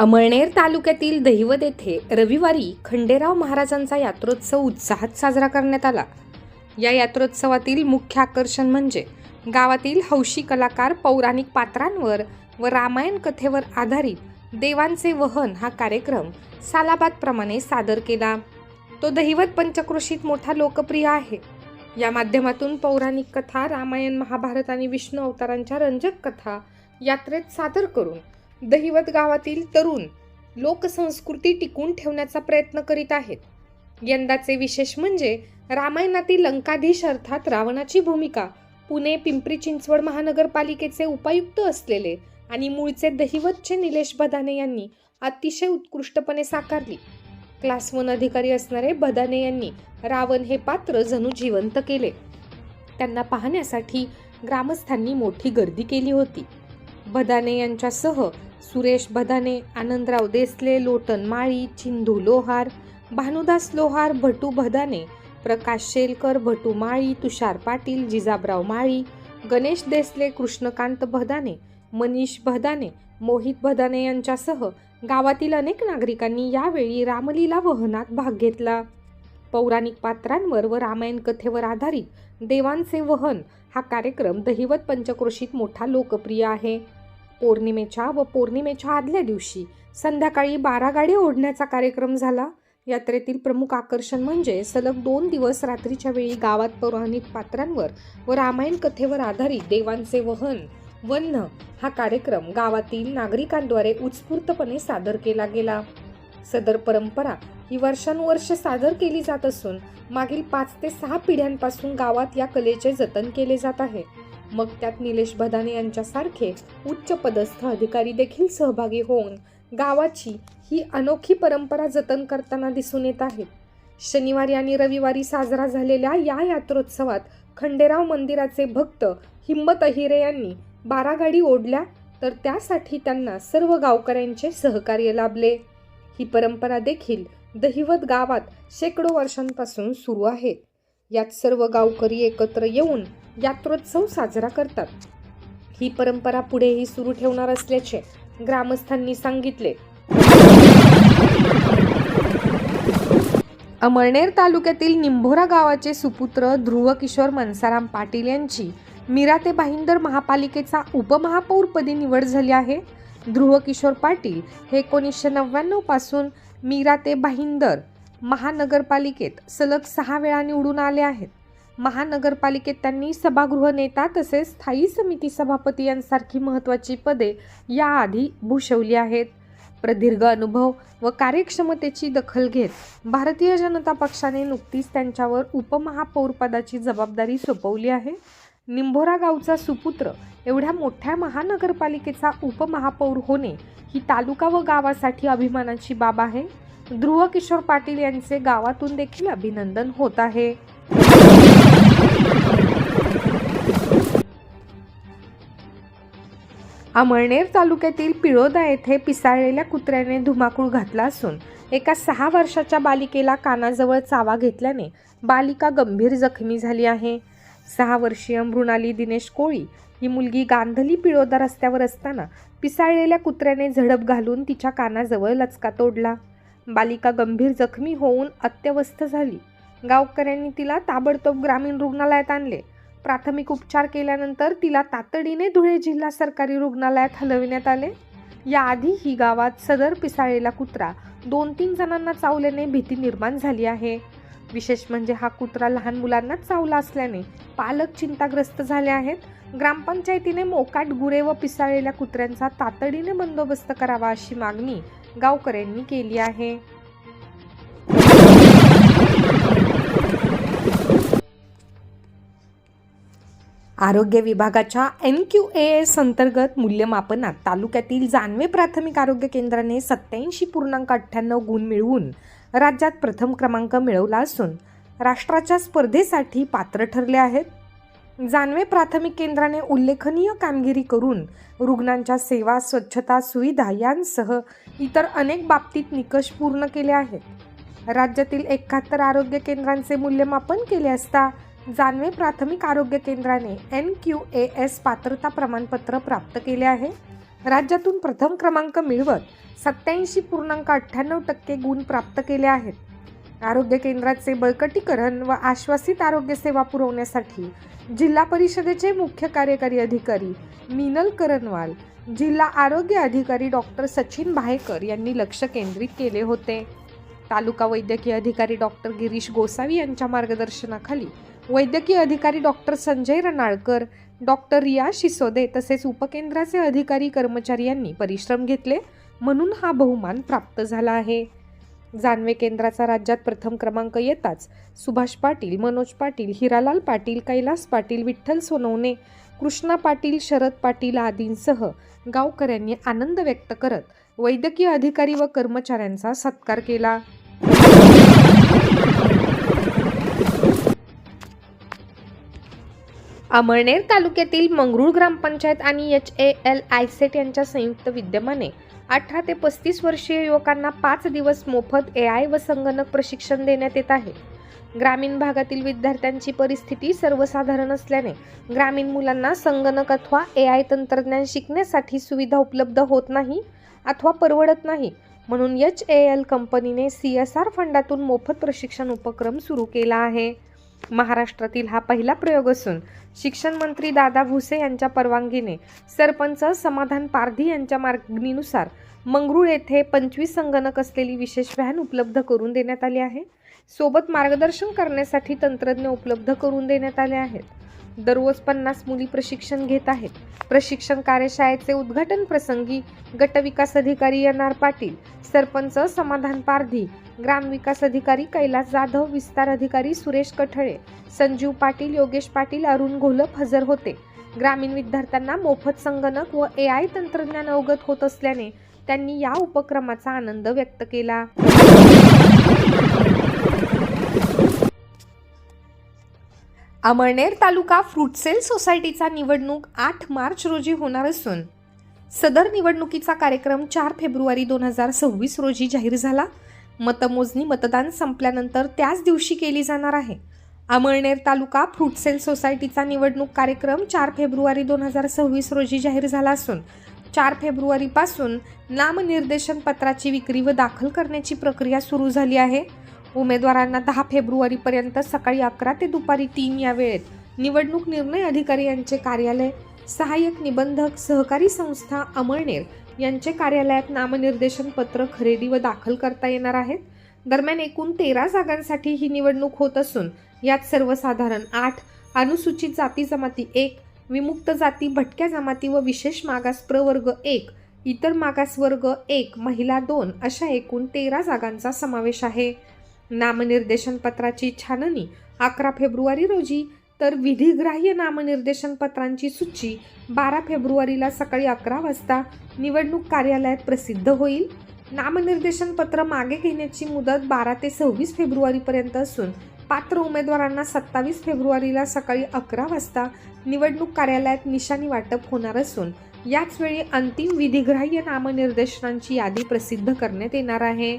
अमळनेर तालुक्यातील दहिवत येथे रविवारी खंडेराव महाराजांचा यात्रोत्सव उत्साहात साजरा करण्यात आला. या यात्रोत्सवातील मुख्य आकर्षण म्हणजे गावातील हौशी कलाकार पौराणिक पात्रांवर व रामायण कथेवर आधारित देवांचे वहन हा कार्यक्रम सालाबादप्रमाणे सादर केला. तो दहिवत पंचक्रोशीत मोठा लोकप्रिय आहे. या माध्यमातून पौराणिक कथा रामायण महाभारत आणि विष्णू अवतारांच्या रंजक कथा यात्रेत सादर करून दहिवत गावातील तरुण लोकसंस्कृती टिकून ठेवण्याचा प्रयत्न करीत आहेत. यंदाचे विशेष म्हणजे रामायणातील लंकाधीश अर्थात रावणाची भूमिका पुणे पिंपरी चिंचवड महानगरपालिकेचे उपायुक्त असलेले आणि मूळचे दहिवतचे निलेश बदाने यांनी अतिशय उत्कृष्टपणे साकारली. क्लास वन अधिकारी असणारे बदाने यांनी रावण हे पात्र जणू जिवंत केले. त्यांना पाहण्यासाठी ग्रामस्थांनी मोठी गर्दी केली होती. बदाने यांच्यासह सुरेश बदाने आनंदराव देसले लोटन माळी चिंधू लोहार भानुदास लोहार भटू भदाने प्रकाश शेलकर भटू माळी तुषार पाटील जिजाबराव माळी गणेश देसले कृष्णकांत भदाने मनीष भदाने मोहित भदाने यांच्यासह गावातील अनेक नागरिकांनी यावेळी रामलीला वहनात भाग घेतला. पौराणिक पात्रांवर व रामायण कथेवर आधारित देवांचे वहन हा कार्यक्रम दहिवत पंचक्रोशीत मोठा लोकप्रिय आहे. पौर्णिमेच्या व पौर्णिमेच्या आदल्या दिवशी संध्याकाळी बारा गाडी ओढण्याचा कार्यक्रम झाला. यात्रेतील प्रमुख आकर्षण म्हणजे सलग दोन दिवस रात्रीच्या वेळी गावात पौराणिक पात्रांवर व रामायण कथेवर आधारित देवांचे वहन वन्न हा कार्यक्रम गावातील नागरिकांद्वारे उत्स्फूर्तपणे सादर केला गेला. सदर परंपरा ही वर्षानुवर्ष सादर केली जात असून मागील पाच ते सहा पिढ्यांपासून गावात या कलेचे जतन केले जात आहे. मग त्यात निलेश भदाने यांच्यासारखे उच्च पदस्थ अधिकारी देखील सहभागी होऊन गावाची ही अनोखी परंपरा जतन करताना दिसून येत आहेत शनिवारी आणि रविवारी साजरा झालेल्या या यात्रोत्सवात खंडेराव मंदिराचे भक्त हिम्मत अहिरे यांनी बारा गाडी ओढल्या तर त्यासाठी त्यांना सर्व गावकऱ्यांचे सहकार्य लाभले. ही परंपरा देखील दहिवत गावात शेकडो वर्षांपासून सुरू आहे. यात सर्व गावकरी एकत्र येऊन यात्रोत्सव साजरा करतात. ही परंपरा पुढेही सुरू ठेवणार असल्याचे ग्रामस्थांनी सांगितले. अमळनेर तालुक्यातील निंभोरा गावाचे सुपुत्र ध्रुव किशोर मनसाराम पाटील यांची मीरा ते भाईंदर महापालिकेचा उपमहापौरपदी निवड झाली आहे. ध्रुव किशोर पाटील हे एकोणीसशे नव्याण्णवपासून मीरा ते भाईंदर महानगरपालिकेत सलग सहा वेळा निवडून आले आहेत. महानगरपालिकेत त्यांनी सभागृह नेता तसेच स्थायी समिती सभापती यांसारखी महत्त्वाची पदे याआधी भूषवली आहेत. प्रदीर्घ अनुभव व कार्यक्षमतेची दखल घेत भारतीय जनता पक्षाने नुकतीच त्यांच्यावर उपमहापौरपदाची जबाबदारी सोपवली आहे. निंभोरा गावचा सुपुत्र एवढ्या मोठ्या महानगरपालिकेचा उपमहापौर होणे ही तालुका व गावासाठी अभिमानाची बाब आहे. ध्रुव किशोर पाटील यांचे गावातून देखील अभिनंदन होत आहे. अमळनेर तालुक्यातील पिळोदा येथे पिसाळलेल्या कुत्र्याने धुमाकूळ घातला असून एका सहा वर्षाच्या बालिकेला कानाजवळ चावा घेतल्याने बालिका गंभीर जखमी झाली आहे. सहा वर्षीय मृणाली दिनेश कोळी ही मुलगी गांधली पिळोदा रस्त्यावर असताना पिसाळलेल्या कुत्र्याने झडप घालून तिच्या कानाजवळ लचका तोडला. बालिका गंभीर जखमी होऊन अत्यवस्थ झाली. गावकऱ्यांनी तिला ताबडतोब ग्रामीण रुग्णालयात आणले. प्राथमिक उपचार केल्यानंतर तिला तातडीने धुळे जिल्हा सरकारी रुग्णालयात हलविण्यात आले. याआधी ही गावात सदर पिसाळलेला कुत्रा दोन तीन जणांना चावल्याने भीती निर्माण झाली आहे. विशेष म्हणजे हा कुत्रा लहान मुलांना चावला असल्याने पालक चिंताग्रस्त झाले आहेत. ग्रामपंचायतीने मोकाट गुरे व पिसाळलेल्या कुत्र्यांचा तातडीने बंदोबस्त करावा अशी मागणी गावकऱ्यांनी केली आहे. आरोग्य विभागाच्या एन क्यू ए एस अंतर्गत मूल्यमापनात तालुक्यातील जानवे प्राथमिक आरोग्य केंद्राने सत्याऐंशी पूर्णांक अठ्ठ्याण्णव गुण मिळवून राज्यात प्रथम क्रमांक मिळवला असून राष्ट्राच्या स्पर्धेसाठी पात्र ठरले आहेत. जानवे प्राथमिक केंद्राने उल्लेखनीय कामगिरी करून रुग्णांच्या सेवा स्वच्छता सुविधा यांसह इतर अनेक बाबतीत निकष पूर्ण केले आहेत. राज्यातील एकाहत्तर आरोग्य केंद्रांचे मूल्यमापन केले असता जानवे प्राथमिक आरोग्य केंद्राने एन क्यू ए एस पात्रता प्रमाणपत्र प्राप्त केले आहे. राज्यातून प्रथम क्रमांक मिळवत सत्याऐंशी पूर्णांक अठ्ठ्याण्णव टक्के गुण प्राप्त केले आहेत. आरोग्य केंद्राचे बळकटीकरण व आश्वासित आरोग्य सेवा पुरवण्यासाठी जिल्हा परिषदेचे मुख्य कार्यकारी अधिकारी मिनल करणवाल जिल्हा आरोग्य अधिकारी डॉक्टर सचिन भायकर यांनी लक्ष केंद्रित केले होते. तालुका वैद्यकीय अधिकारी डॉक्टर गिरीश गोसावी यांच्या मार्गदर्शनाखाली वैद्यकीय अधिकारी डॉक्टर संजय रणाळकर डॉक्टर रिया शिसोदे तसेच उपकेंद्राचे अधिकारी कर्मचारी यांनी परिश्रम घेतले म्हणून हा बहुमान प्राप्त झाला आहे. जानवे केंद्राचा राज्यात प्रथम क्रमांक येताच सुभाष पाटील मनोज पाटील हिरालाल पाटील कैलास पाटील विठ्ठल सोनवणे कृष्णा पाटील शरद पाटील आदींसह गावकऱ्यांनी आनंद व्यक्त करत वैद्यकीय अधिकारी व कर्मचाऱ्यांचा सत्कार केला. अमळनेर तालुक्यातील मंगरुळ ग्रामपंचायत आणि एच ए एल आयसेट यांच्या संयुक्त विद्यमाने अठरा ते पस्तीस वर्षीय युवकांना पाच दिवस मोफत ए आय व संगणक प्रशिक्षण देण्यात येत आहे. ग्रामीण भागातील विद्यार्थ्यांची परिस्थिती सर्वसाधारण असल्याने ग्रामीण मुलांना संगणक अथवा ए आय तंत्रज्ञान शिकण्यासाठी सुविधा उपलब्ध होत नाही अथवा परवडत नाही म्हणून एच ए एल कंपनीने सी एस आर फंडातून मोफत प्रशिक्षण उपक्रम सुरू केला आहे. महाराष्ट्रातील हा पहिला प्रयोग असून शिक्षण मंत्री दादा भुसे यांच्या परवानगीने सरपंच समाधान पारधी यांच्या मागणीनुसार मंगरूळ येथे पंचवीस संगणक असलेली विशेष व्हॅन उपलब्ध करून देण्यात आली आहे. सोबत मार्गदर्शन करण्यासाठी तंत्रज्ञ उपलब्ध करून देण्यात आले आहेत. दररोज पन्नास मुली प्रशिक्षण घेत आहेत. प्रशिक्षण कार्यशाळेचे उद्घाटन प्रसंगी गटविकास अधिकारी एन आर पाटील सरपंच समाधान पारधी ग्रामविकास अधिकारी कैलास जाधव विस्तार अधिकारी सुरेश कठळे संजीव पाटील योगेश पाटील अरुण घोलप हजर होते. ग्रामीण विद्यार्थ्यांना मोफत संगणक व ए आय तंत्रज्ञान अवगत होत असल्याने त्यांनी या उपक्रमाचा आनंद व्यक्त केला. अमळनेर तालुका फ्रूट सेल सोसायटीचा निवडणूक आठ मार्च रोजी होणार असून सदर निवडणुकीचा कार्यक्रम चार फेब्रुवारी दोन हजार सव्वीस रोजी जाहीर झाला. मतमोजणी मतदान संपल्यानंतर त्याच दिवशी केली जाणार आहे. अमळनेर तालुका फ्रूट सेल सोसायटीचा निवडणूक कार्यक्रम चार फेब्रुवारी दोन हजार सव्वीस रोजी जाहीर झाला असून चार फेब्रुवारीपासून नामनिर्देशन पत्राची विक्री व दाखल करण्याची प्रक्रिया सुरू झाली आहे. उमेदवारांना दहा फेब्रुवारीपर्यंत सकाळी अकरा ते दुपारी तीन या वेळेत निवडणूक निर्णय अधिकारी यांचे कार्यालय सहाय्यक निबंधक सहकारी संस्था अमळनेर यांचे कार्यालयात नामनिर्देशन पत्र खरेदी व दाखल करता येणार आहेत. दरम्यान एकूण तेरा जागांसाठी ही निवडणूक होत असून यात सर्वसाधारण आठ अनुसूचित जाती जमाती एक विमुक्त जाती भटक्या जमाती व विशेष मागास प्रवर्ग एक इतर मागास वर्ग एक महिला दोन अशा एकूण तेरा जागांचा समावेश आहे. नामनिर्देशन पत्राची छाननी अकरा फेब्रुवारी रोजी. तर विधिग्राह्य नामनिर्देशन पत्रांची सूची बारा फेब्रुवारीला सकाळी अकरा वाजता निवडणूक कार्यालयात प्रसिद्ध होईल. नामनिर्देशन पत्र मागे घेण्याची मुदत बारा ते सव्वीस फेब्रुवारीपर्यंत असून पात्र उमेदवारांना सत्तावीस फेब्रुवारीला सकाळी अकरा वाजता निवडणूक कार्यालयात निशाणी वाटप होणार असून याचवेळी अंतिम विधिग्राह्य नामनिर्देशनांची यादी प्रसिद्ध करण्यात येणार आहे.